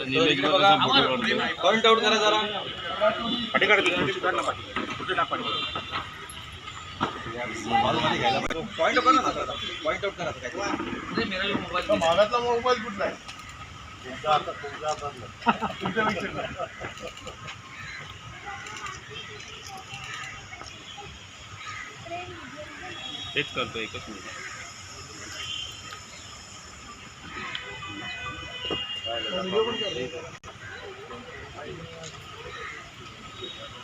Point out करा जरा point करा ना पॉइंट आउट करा काय मागातला मोबाईल कुठला आहे? तुमच्या तेच करतो एकच मिनिट.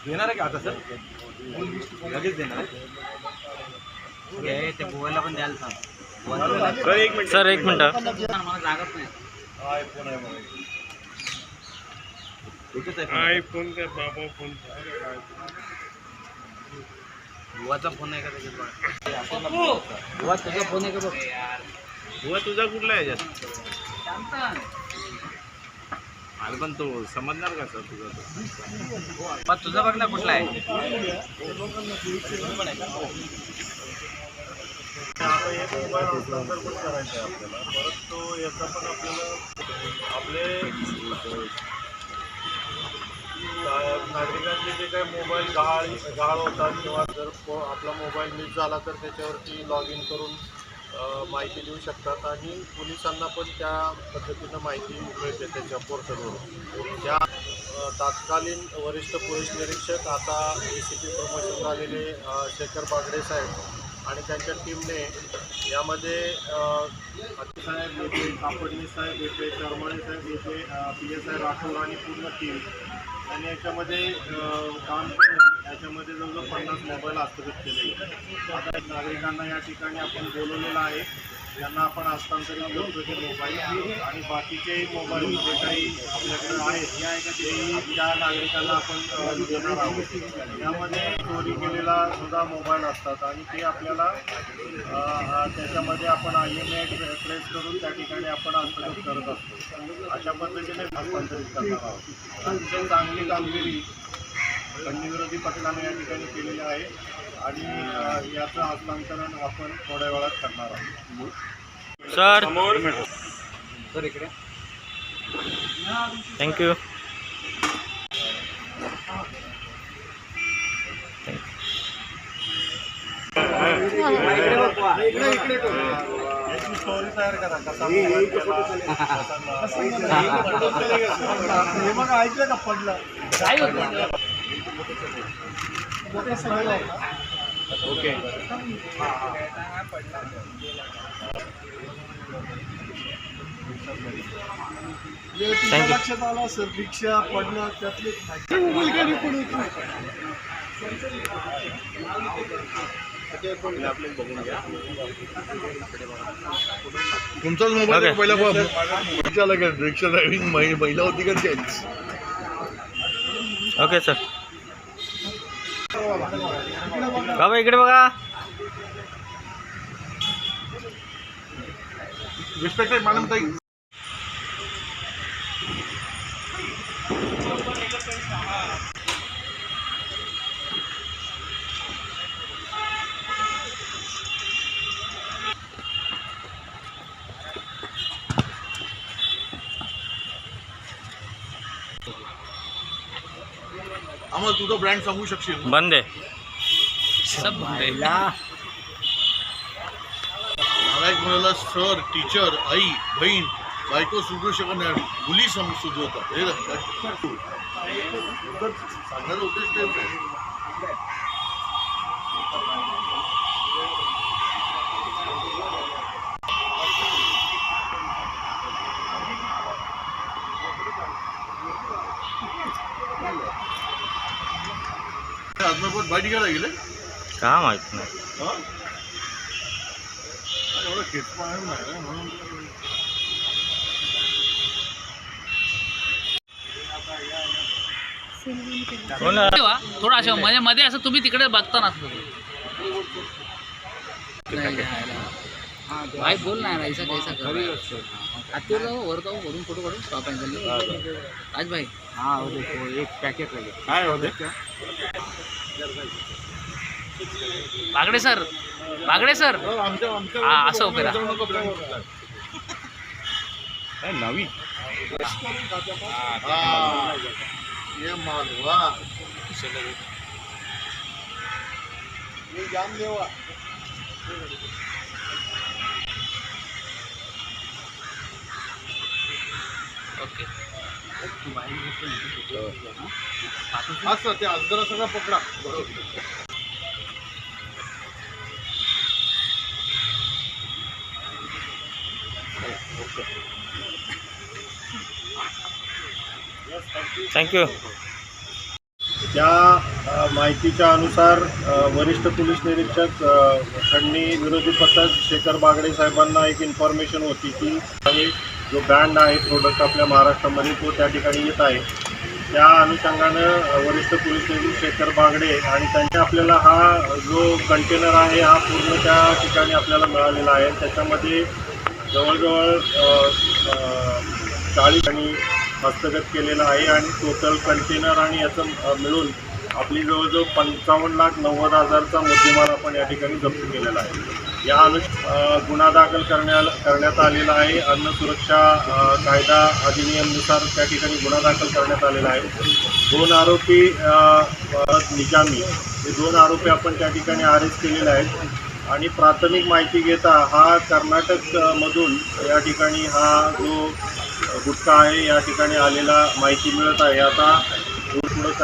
देणार आहे का आता सर? लगेच देणार आहे? ते गोव्याला पण द्यायला सांग सर एक मिनिट सर एक मिनटं. मला जागत नाही. आयफोन आहे आयफोन काय बाबा फोन? गोवाचा फोन आहे का त्याच्यात गोवा तुझा फोन आहे का बघ? बुवा तुझा कुठला आहे याच्यात? अरे पण तो समजणार का सर तुझा तो मग तुझा बघ ना कुठला आहे. आता एक मोबाईल हस्तांतर पण करायचा आहे आपल्याला परत तो याचा पण आपल्याला आपले नागरिकांचे जे काही मोबाईल गहाळ गहाळ होतात किंवा जर को- आपला मोबाईल मिस झाला तर त्याच्यावरती लॉग इन करून माहिती देऊ शकतात आणि पोलिसांना पण त्या पद्धतीनं माहिती मिळते त्याच्या पोर्टलवरून. त्या तात्कालीन वरिष्ठ पोलीस निरीक्षक आता ए सी पी प्रमोशन झालेले शेखर बागडे साहेब आणि त्यांच्या टीमने यामध्ये अ, साहेब येथे कापडणी साहेब येथे करमळे साहेब येथे पी एस आय राठोड आणि पूर्ण टीम आणि याच्यामध्ये काम करून याच्यामध्ये जवळजवळ पन्नास मोबाईल हस्तगत केले आता नागरिकांना या ठिकाणी आपण बोलवलेलं आहे. यांना आपण हस्तांतरित करतो ते मोबाईल आणि बाकीचे मोबाईल जे काही आपल्याकडे आहेत तेही त्या नागरिकांना आपण देणार आहोत. यामध्ये चोरी केलेला सुद्धा मोबाईल असतात आणि ते आपल्याला त्याच्यामध्ये आपण आय एम ए ट्रेस करून त्या ठिकाणी आपण हस्तगत करत असतो. अशा पद्धतीने हस्तांतरित करणार आहोत. अतिशय चांगली कामगिरी बंदीविरोधी पथकाने या ठिकाणी केलेली आहे. आणि याचं हस्तांतरण आपण थोड्या वेळात करणार आहोत. सर. सर इकडे. थँक्यू स्टोरी तयार करा कसा हे मग ऐकलं का पडलं? ओके. लक्षात आलं असेल रिक्षा पडणं त्यातले मुलगा पण होती तुमचाच मोबाईल. पहिला रिक्षा लागेल रिक्षा ड्रायव्हिंग महिला होती का जेंट्स ओके सर. बाबा इकडे बघा. रिस्पेक्टेड मॅडम ताई आम्हाला तुझा ब्रँड सांगू शकशील? बंद. आहे सर टीचर आई बहीण बायको सुधरू शकत नाही. मुली सम सुधरवतात हे उद्देश गेले? का माहीत नाही? एवढं खेचपा म्हणून. थोडं असं म्हणजे मध्ये असं तुम्ही तिकडे बघता ना. भाई बोल ना ऐसा कैसा कर रहा है? आते रहो वर जाओ वरून फोटो काढून स्टॉप अँगल आज भाई. हाँ वो देखो एक पैकेट लगे काय होते? Bagade sir Bagade sir. आमच्या हा, असं उभे राहा. जाऊ नका brand वर. काय नवी? हा ये माल वा. ये जाम देवा. ओके. असं ते अजगरा सगळं पकडा. थँक्यू त्या माहितीच्या अनुसार वरिष्ठ पोलीस निरीक्षक खंडणी विरोधी पथक शेखर बागडे साहेबांना एक इन्फॉर्मेशन होती की जो बँड आहे प्रोडक्ट आपल्या महाराष्ट्रामध्ये तो त्या ठिकाणी येत आहे. त्या अनुषंगानं वरिष्ठ पोलीस निरीक्षक शेखर बागडे आणि त्यांच्या आपल्याला हा जो कंटेनर आहे हा पूर्ण त्या ठिकाणी आपल्याला मिळालेला आहे. त्याच्यामध्ये जवळजवळ चाळीस आणि हस्तगत केलेलं आहे आणि टोटल कंटेनर आणि याचं मिळून आपली जवळजवळ पंचावन्न लाख नव्वद हजारचा मुद्देमाल आपण या ठिकाणी जप्त केलेला आहे. या अनु गुन्हा दाखल करण्या करण्यात आलेला आहे. अन्न सुरक्षा कायदा अधिनियमनुसार त्या ठिकाणी गुन्हा दाखल करण्यात आलेला आहे. दोन आरोपी निजामी. हे दोन आरोपी आपण त्या ठिकाणी अरेस्ट केलेले आहेत. आणि प्राथमिक माहिती घेता हा कर्नाटकमधून या ठिकाणी हा जो गुटखा आहे या ठिकाणी आलेला माहिती मिळत आहे. आता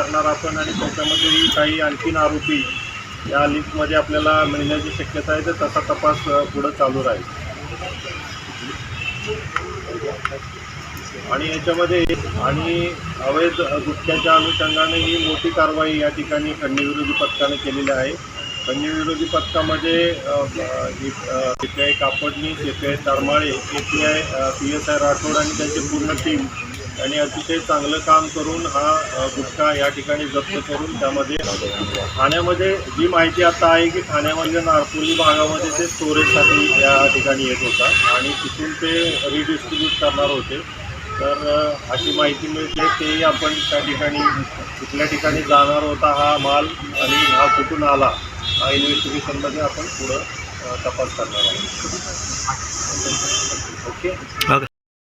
करणार आपण आणि त्याच्यामध्येही काही आणखीन आरोपी या लिस्टमध्ये आपल्याला मिळण्याची शक्यता आहे तर तसा तपास पुढं चालू राहील. आणि याच्यामध्ये आणि अवैध गुटख्याच्या अनुषंगाने ही मोठी कारवाई या ठिकाणी खंडणी विरोधी पथकाने केलेली आहे. खंडणी विरोधी पथकामध्ये C P I Kapadni C P I Tarmale A P I P S I Rathod आणि त्यांची पूर्ण टीम आणि अतिशय चांगलं काम करून हा गुटखा या ठिकाणी जप्त करून त्यामध्ये ठाण्यामध्ये जी माहिती आता आहे की ठाण्यामधल्या नारपोली भागामध्ये ते स्टोरेजसाठी या ठिकाणी येत होता आणि तिथून ते रिडिस्ट्रीब्यूट करणार होते. तर अशी माहिती मिळते तेही आपण त्या ठिकाणी कुठल्या ठिकाणी जाणार होता हा माल आणि हा कुठून आला हा इन्व्हेस्टिगेशनमध्ये आपण पुढं तपास करणार आहोत. ओके.